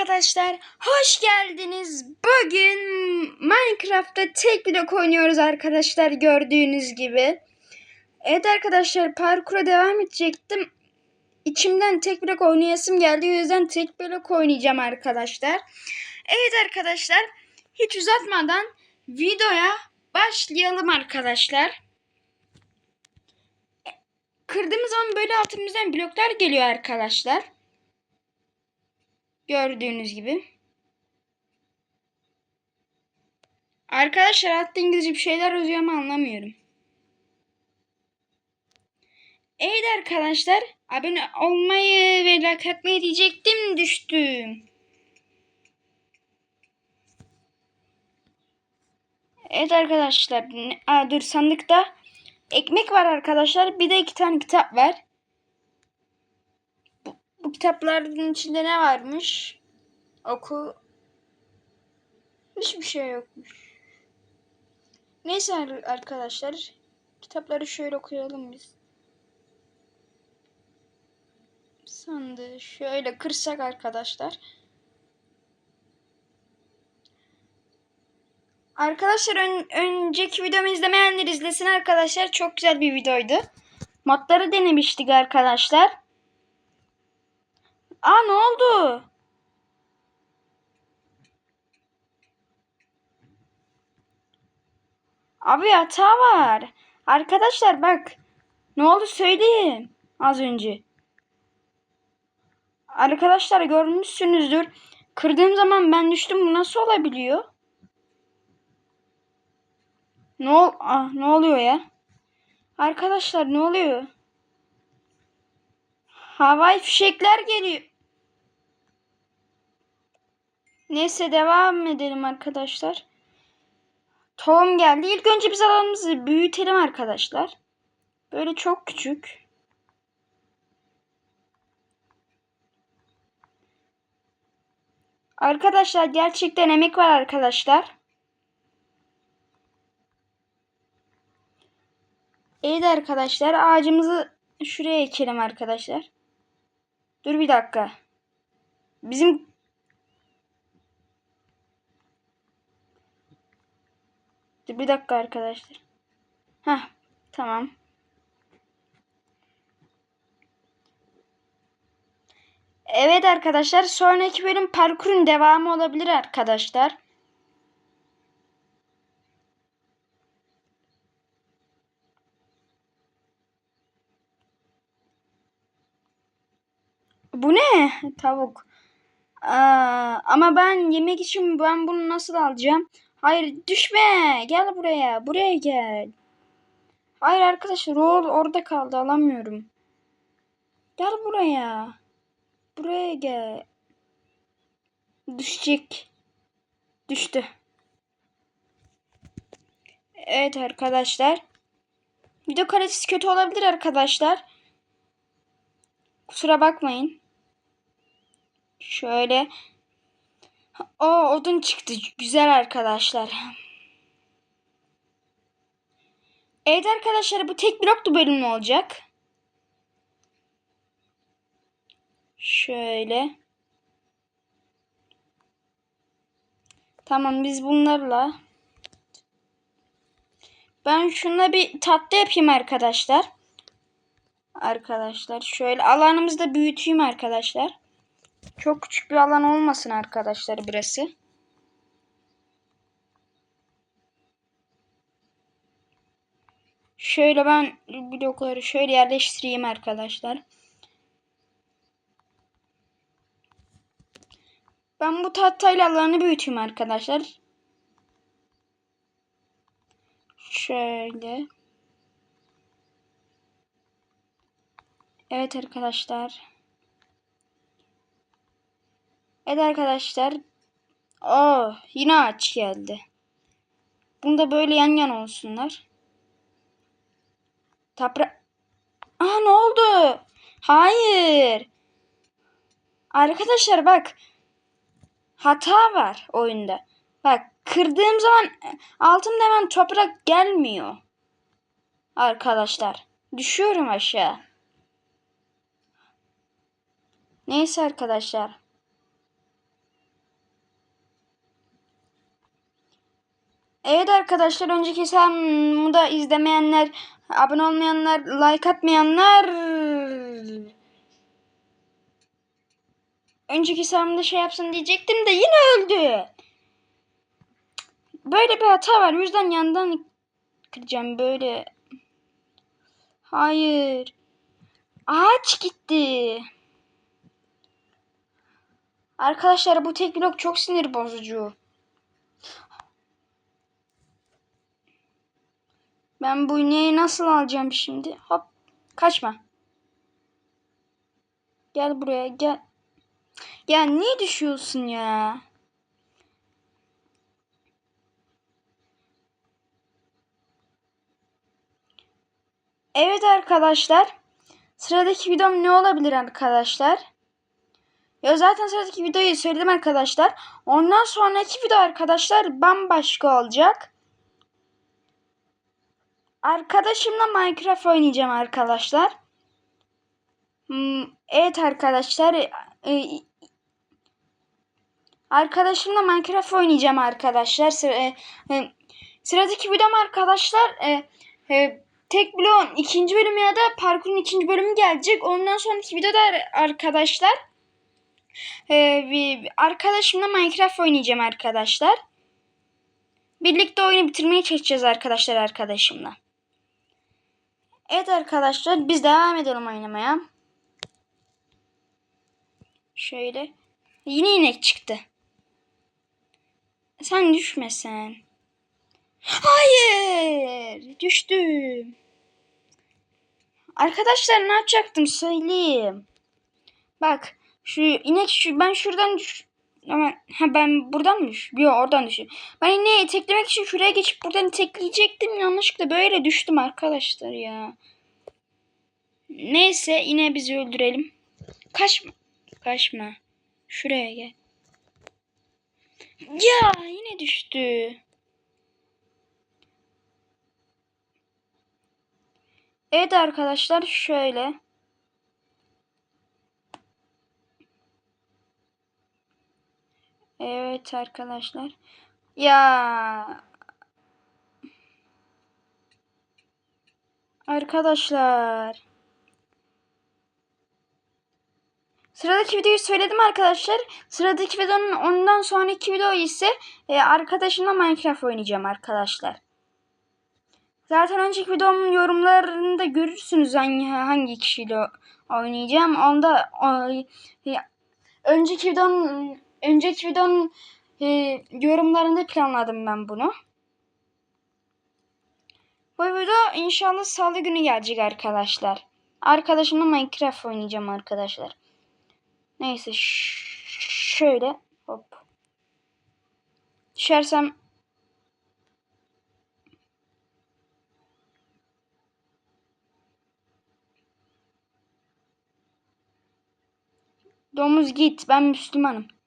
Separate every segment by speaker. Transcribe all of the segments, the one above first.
Speaker 1: arkadaşlar, hoş geldiniz. Bugün Minecraft'ta tek blok oynuyoruz arkadaşlar gördüğünüz gibi. Evet arkadaşlar parkura devam edecektim. İçimden tek blok oynayasım geldi. O yüzden tek blok oynayacağım arkadaşlar. Evet arkadaşlar, hiç uzatmadan videoya başlayalım arkadaşlar. Kırdığımız zaman böyle altımızdan bloklar geliyor arkadaşlar. Gördüğünüz gibi. Arkadaşlar altta İngilizce bir şeyler yazıyor ama anlamıyorum. Evet arkadaşlar abone olmayı ve like atmayı diyecektim düştüm. Evet arkadaşlar. Aa, dur sandıkta ekmek var arkadaşlar. Bir de iki tane kitap var. Bu, kitapların içinde ne varmış? Oku. Hiçbir şey yokmuş. Neyse ar- arkadaşlar. Kitapları şöyle okuyalım biz. Sandığı şöyle kırsak arkadaşlar. Arkadaşlar ön- önceki videomu izlemeyenler izlesin arkadaşlar. Çok güzel bir videoydu. Modları denemiştik arkadaşlar. Aa ne oldu? Abi hata var. Arkadaşlar bak. Ne oldu söyleyeyim az önce. Arkadaşlar görmüşsünüzdür. Kırdığım zaman ben düştüm. Bu nasıl olabiliyor? Ne ol ah, ne oluyor ya? Arkadaşlar ne oluyor? Havai fişekler geliyor. Neyse devam edelim arkadaşlar. Tohum geldi. İlk önce biz alanımızı büyütelim arkadaşlar. Böyle çok küçük. Arkadaşlar gerçekten emek var arkadaşlar. Evet arkadaşlar ağacımızı şuraya ekelim arkadaşlar. Dur bir dakika. Bizim Dur bir dakika arkadaşlar. Heh tamam. Evet arkadaşlar sonraki bölüm parkurun devamı olabilir arkadaşlar. Bu ne? Tavuk. Aa, ama ben yemek için ben bunu nasıl alacağım? Hayır düşme. Gel buraya. Buraya gel. Hayır arkadaşlar o orada kaldı alamıyorum. Gel buraya. Buraya gel. Düşecek. Düştü. Evet arkadaşlar. Video kalitesi kötü olabilir arkadaşlar. Kusura bakmayın. Şöyle. O odun çıktı. Güzel arkadaşlar. Evet arkadaşlar bu tek bloklu bölüm olacak. Şöyle. Tamam biz bunlarla ben şuna bir tatlı yapayım arkadaşlar. Arkadaşlar şöyle alanımızı da büyüteyim arkadaşlar. Çok küçük bir alan olmasın arkadaşlar burası. Şöyle ben blokları şöyle yerleştireyim arkadaşlar. Ben bu tahtayla alanı büyüteyim arkadaşlar. Şöyle. Evet arkadaşlar. Evet arkadaşlar. Oh yine ağaç geldi. Bunda böyle yan yana olsunlar. Tapra... Aa ne oldu? Hayır. Arkadaşlar bak. Hata var oyunda. Bak kırdığım zaman altımda hemen toprak gelmiyor. Arkadaşlar. Düşüyorum aşağı. Neyse arkadaşlar. Evet arkadaşlar önceki hesabımı da izlemeyenler, abone olmayanlar, like atmayanlar önceki hesabımda şey yapsın diyecektim de yine öldü. Böyle bir hata var. Yüzden yandan kıracağım böyle. Hayır. Ağaç gitti. Arkadaşlar bu tek blok çok sinir bozucu. Ben bu ineği nasıl alacağım şimdi? Hop. Kaçma. Gel buraya gel. Ya niye düşüyorsun ya? Evet arkadaşlar. Sıradaki videom ne olabilir arkadaşlar? Ya zaten sıradaki videoyu söyledim arkadaşlar. Ondan sonraki video arkadaşlar bambaşka olacak. Arkadaşımla Minecraft oynayacağım arkadaşlar. Hmm, Evet arkadaşlar. e, e, Arkadaşımla Minecraft oynayacağım arkadaşlar. E, Sıradaki videom arkadaşlar tek bloğun ikinci bölümü ya da parkurun ikinci bölümü gelecek. Ondan sonraki videoda ar- arkadaşlar arkadaşımla Minecraft oynayacağım arkadaşlar. Birlikte oyunu bitirmeye çalışacağız arkadaşlar arkadaşımla. Evet arkadaşlar biz devam edelim oynamaya. Şöyle. Yine inek çıktı. Sen düşmesen. Hayır. Düştüm. Arkadaşlar ne yapacaktım söyleyeyim. Bak şu inek şu ben şuradan düş ama ha ben buradan mı düş? Yok oradan düştüm. Ben ineği teklemek için şuraya geçip buradan tekleyecektim. Yanlışlıkla böyle düştüm arkadaşlar ya. Neyse yine bizi öldürelim. Kaçma. Kaçma. Şuraya gel. Ya yine düştü. Evet arkadaşlar şöyle. Evet arkadaşlar. Ya arkadaşlar. Sıradaki videoyu söyledim arkadaşlar. Sıradaki videonun ondan sonraki video ise e, arkadaşımla Minecraft oynayacağım arkadaşlar. Zaten önceki videomun yorumlarında görürsünüz hangi hangi kişiyle oynayacağım. Onda o, e, önceki videonun önceki videonun e, yorumlarında planladım ben bunu. Bu video inşallah salı günü gelecek arkadaşlar. Arkadaşımla Minecraft oynayacağım arkadaşlar. Neyse şöyle hop. Düşersem Domuz git ben Müslümanım.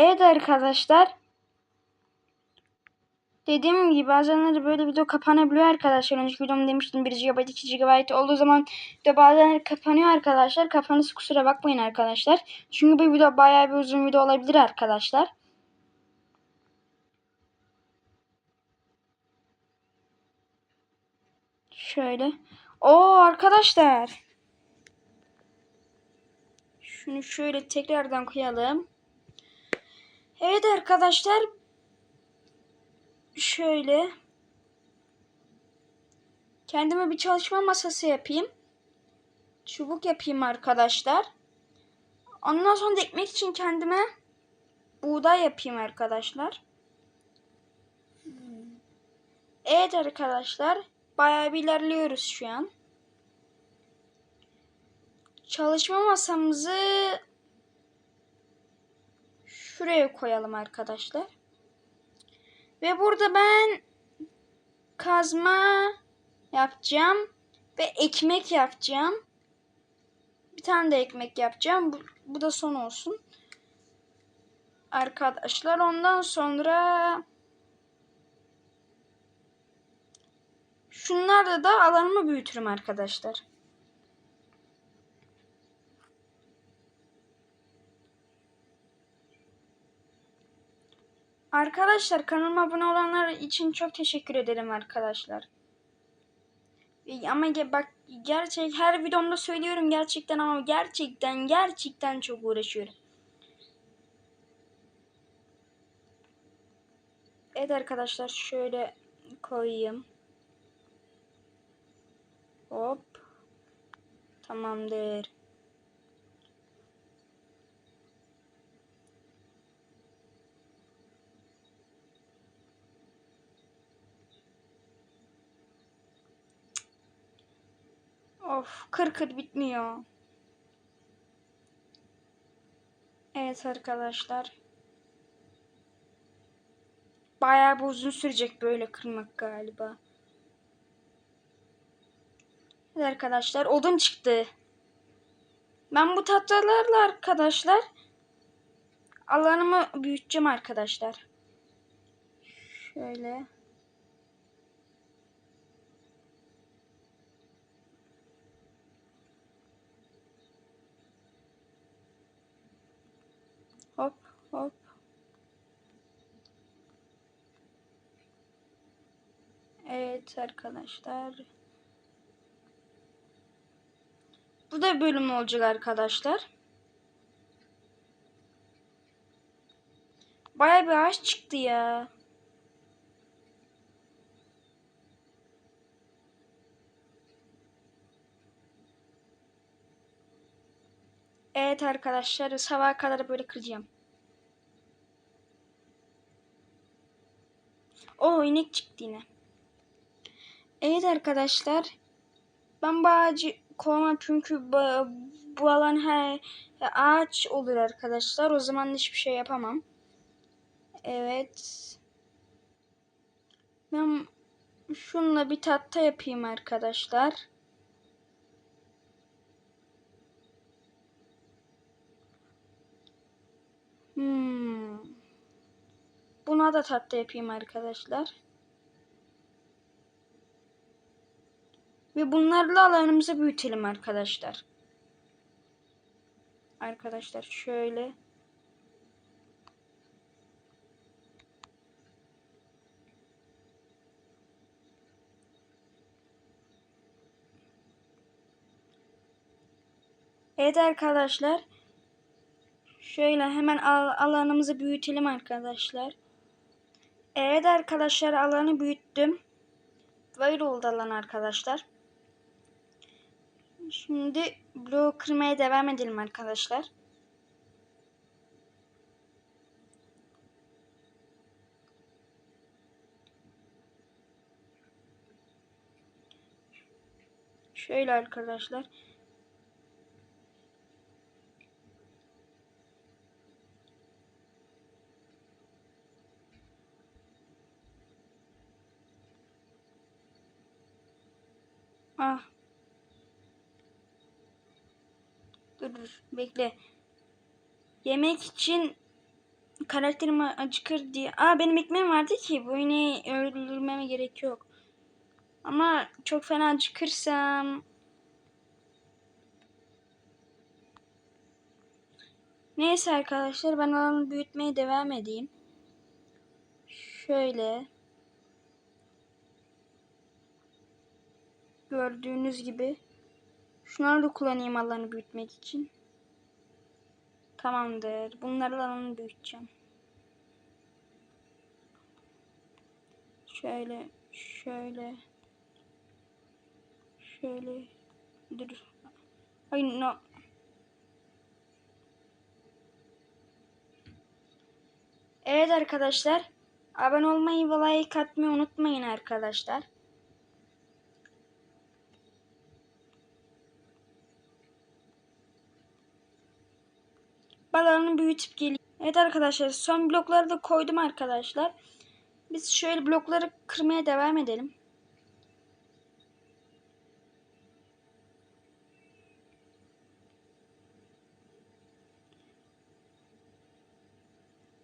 Speaker 1: Evet arkadaşlar. Dediğim gibi bazenleri böyle video kapanabiliyor arkadaşlar. Önceki videomda demiştim 1 GB 2 GB olduğu zaman video bazenleri kapanıyor arkadaşlar. Kapanırsa kusura bakmayın arkadaşlar. Çünkü bu video bayağı bir uzun video olabilir arkadaşlar. Şöyle. Oo arkadaşlar. Şunu şöyle tekrardan koyalım. Evet arkadaşlar. Şöyle. Kendime bir çalışma masası yapayım. Çubuk yapayım arkadaşlar. Ondan sonra da ekmek için kendime buğday yapayım arkadaşlar. Evet arkadaşlar. Bayağı bir ilerliyoruz şu an. Çalışma masamızı şuraya koyalım arkadaşlar. Ve burada ben kazma yapacağım ve ekmek yapacağım. Bir tane de ekmek yapacağım. Bu, bu da son olsun. Arkadaşlar ondan sonra şunlarla da alanımı büyütürüm arkadaşlar. Arkadaşlar kanalıma abone olanlar için çok teşekkür ederim arkadaşlar. E, Ama bak gerçek her videomda söylüyorum gerçekten ama gerçekten gerçekten çok uğraşıyorum. Evet arkadaşlar şöyle koyayım. Hop. Tamamdır. Of kır kır bitmiyor. Evet arkadaşlar. Bayağı bir uzun sürecek böyle kırmak galiba. Evet arkadaşlar odun çıktı. Ben bu tahtalarla arkadaşlar alanımı büyüteceğim arkadaşlar. Şöyle. Hop. Evet arkadaşlar. Bu da bölüm olacak arkadaşlar. Baya bir ağaç çıktı ya. Evet arkadaşlar sabaha kadar böyle kıracağım. O inek çıktı yine. Evet arkadaşlar. Ben bu ağacı kovmam çünkü bu, alan her ağaç olur arkadaşlar. O zaman hiçbir şey yapamam. Evet. Ben şunla bir tahta yapayım arkadaşlar. Buna da tahta yapayım arkadaşlar. Ve bunlarla alanımızı büyütelim arkadaşlar. Arkadaşlar şöyle. Evet arkadaşlar. Şöyle hemen al alanımızı büyütelim arkadaşlar. Evet arkadaşlar alanı büyüttüm. Böyle oldu alan arkadaşlar. Şimdi bloğu kırmaya devam edelim arkadaşlar. Şöyle arkadaşlar. Ah. Dur dur bekle. Yemek için karakterim acıkır diye. Aa benim ekmeğim vardı ki bu ineği öldürmeme gerek yok. Ama çok fena acıkırsam Neyse arkadaşlar ben alanı büyütmeye devam edeyim. Şöyle gördüğünüz gibi şunları da kullanayım alanı büyütmek için. Tamamdır. Bunlarla alanı büyüteceğim. Şöyle, şöyle, şöyle. Dur. Ay no. Evet arkadaşlar. Abone olmayı ve like atmayı unutmayın arkadaşlar. Balonu büyütüp geliyor. Evet arkadaşlar son blokları da koydum arkadaşlar. Biz şöyle blokları kırmaya devam edelim.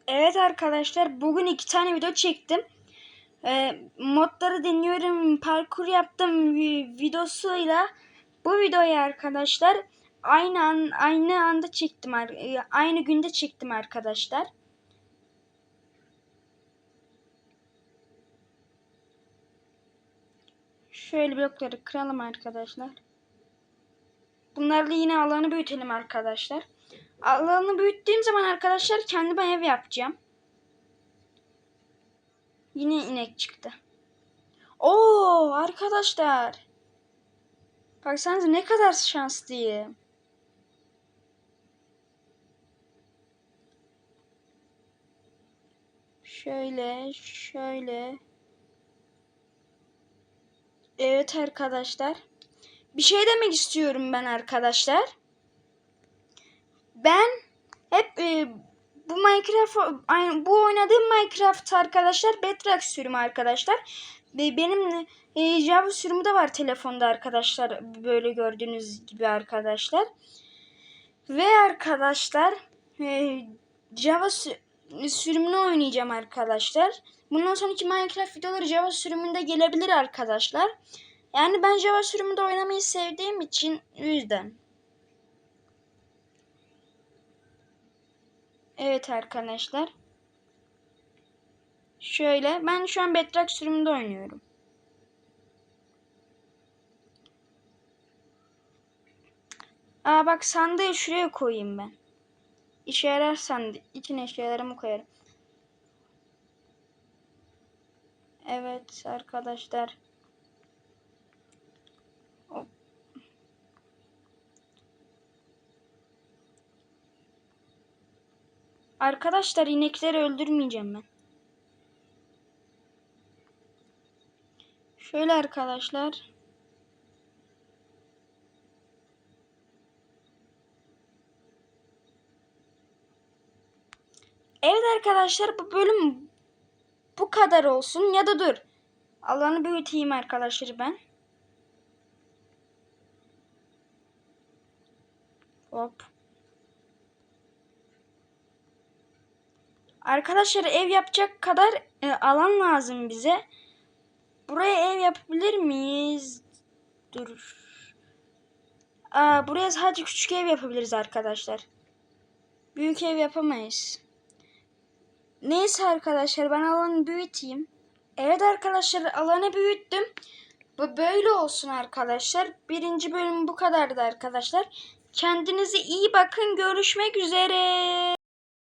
Speaker 1: Evet arkadaşlar bugün iki tane video çektim. Ee, modları deniyorum, parkur yaptım vi- videosuyla. Bu videoyu arkadaşlar aynı an, aynı anda çektim e, aynı günde çektim arkadaşlar. Şöyle blokları kıralım arkadaşlar. Bunlarla yine alanı büyütelim arkadaşlar. Alanı büyüttüğüm zaman arkadaşlar kendime ev yapacağım. Yine inek çıktı. Oo arkadaşlar. Baksanıza ne kadar şanslıyım. Şöyle, şöyle. Evet arkadaşlar. Bir şey demek istiyorum ben arkadaşlar. Ben hep e, bu Minecraft aynı bu oynadığım Minecraft arkadaşlar Bedrock sürümü arkadaşlar. Benim e, Java sürümü de var telefonda arkadaşlar. Böyle gördüğünüz gibi arkadaşlar. Ve arkadaşlar e, Java sürümünü oynayacağım arkadaşlar. Bundan sonraki Minecraft videoları Java sürümünde gelebilir arkadaşlar. Yani ben Java sürümünde oynamayı sevdiğim için yüzden. Evet arkadaşlar. Şöyle ben şu an Bedrock sürümünde oynuyorum. Aa bak sandığı şuraya koyayım ben. İşe yarar sandık. İçine eşyalarımı koyarım. Evet arkadaşlar. Arkadaşlar inekleri öldürmeyeceğim ben. Şöyle arkadaşlar. Evet arkadaşlar bu bölüm bu kadar olsun ya da dur. Alanı büyüteyim arkadaşlar ben. Hop. Arkadaşlar ev yapacak kadar e, alan lazım bize. Buraya ev yapabilir miyiz? Dur. Aa, buraya sadece küçük ev yapabiliriz arkadaşlar. Büyük ev yapamayız. Neyse arkadaşlar ben alanı büyüteyim. Evet arkadaşlar alanı büyüttüm. Bu böyle olsun arkadaşlar. Birinci bölüm bu kadardı arkadaşlar. Kendinize iyi bakın. Görüşmek üzere.